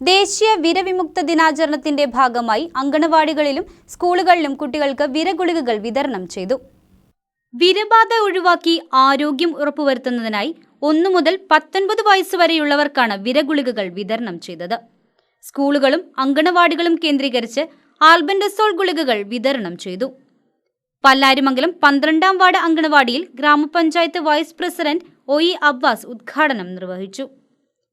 ദേശീയ വിരവിമുക്ത ദിനാചരണത്തിന്റെ ഭാഗമായി അങ്കണവാടികളിലും സ്കൂളുകളിലും കുട്ടികൾക്ക് വിരഗുളികകൾ വിതരണം ചെയ്തു. വിരബാധ ഒഴിവാക്കി ആരോഗ്യം ഉറപ്പുവരുത്തുന്നതിനായി ഒന്നു മുതൽ പത്തൊൻപത് വയസ്സ് വരെയുള്ളവർക്കാണ് വിരഗുളികകൾ വിതരണം ചെയ്തത്. സ്കൂളുകളും അങ്കണവാടികളും കേന്ദ്രീകരിച്ച് ആൽബൻഡസോൾ ഗുളികകൾ വിതരണം ചെയ്തു. പല്ലാരിമംഗലം പന്ത്രണ്ടാം വാർഡ് അങ്കണവാടിയിൽ ഗ്രാമപഞ്ചായത്ത് vice president O E Abbas ഉദ്ഘാടനം നിർവഹിച്ചു.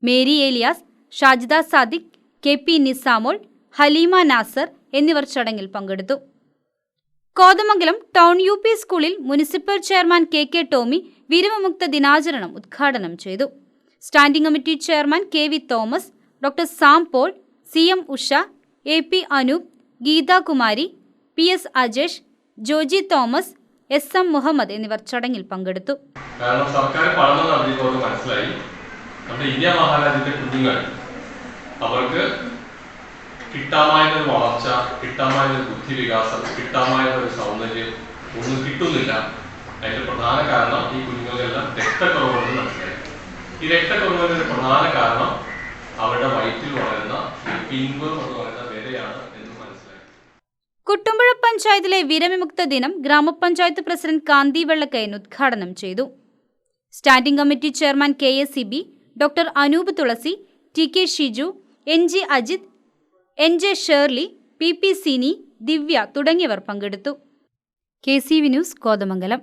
Mary Eliyas Shajida Sadiq K P Nisamol Haleema Nasar എന്നിവർ ചടങ്ങിൽ പങ്കെടുത്തു. കോതമംഗലം ടൗൺ യു പി സ്കൂളിൽ municipal chairman K K Tomy വിരമമുക്ത ദിനാചരണം ഉദ്ഘാടനം ചെയ്തു. Standing committee chairman K V Thomas doctor Sam Paul C M Usha A P Anoop Geethakumari P S Ajesh Joji Thomas S M Muhammad എന്നിവർ ചടങ്ങിൽ പങ്കെടുത്തു. കാരണം സർക്കാർ പഠനം നടത്തിയപ്പോൾ മനസ്സിലായി. നമ്മുടെ ഇന്ത്യ മഹാരാജ്യത്തെ കുഞ്ഞുങ്ങൾ അവർക്ക് കിട്ടാമായിരുന്ന വളർച്ച ബുദ്ധിവികാസം ബുദ്ധി വികാസം കിട്ടാമായിരുന്ന ഒരു സൗന്ദര്യം ഒന്നും കിട്ടുന്നില്ല. അതിന്റെ പ്രധാന കാരണം ഈ കുഞ്ഞുങ്ങളെല്ലാം രക്തക്കുറവുണ്ടെന്ന് മനസ്സിലായി. ഈ രക്തക്കുറവിന്റെ ഒരു പ്രധാന കാരണം അവരുടെ വയറ്റിൽ വളരുന്ന ഈ പിൻവം എന്ന് പറയുന്ന വിലയാണ് എന്ന് കുട്ടുമ്പുഴ പഞ്ചായത്തിലെ വിരവിമുക്ത ദിനം ഗ്രാമപഞ്ചായത്ത് പ്രസിഡന്റ് കാന്തി വെള്ളക്കയൻ ഉദ്ഘാടനം ചെയ്തു. Standing committee chairman K S C B doctor Anoop Thulasi T K Shiju N G Ajith N J Shirley P P Sini Divya തുടങ്ങിയവർ പങ്കെടുത്തു. K C V news Kothamangalam.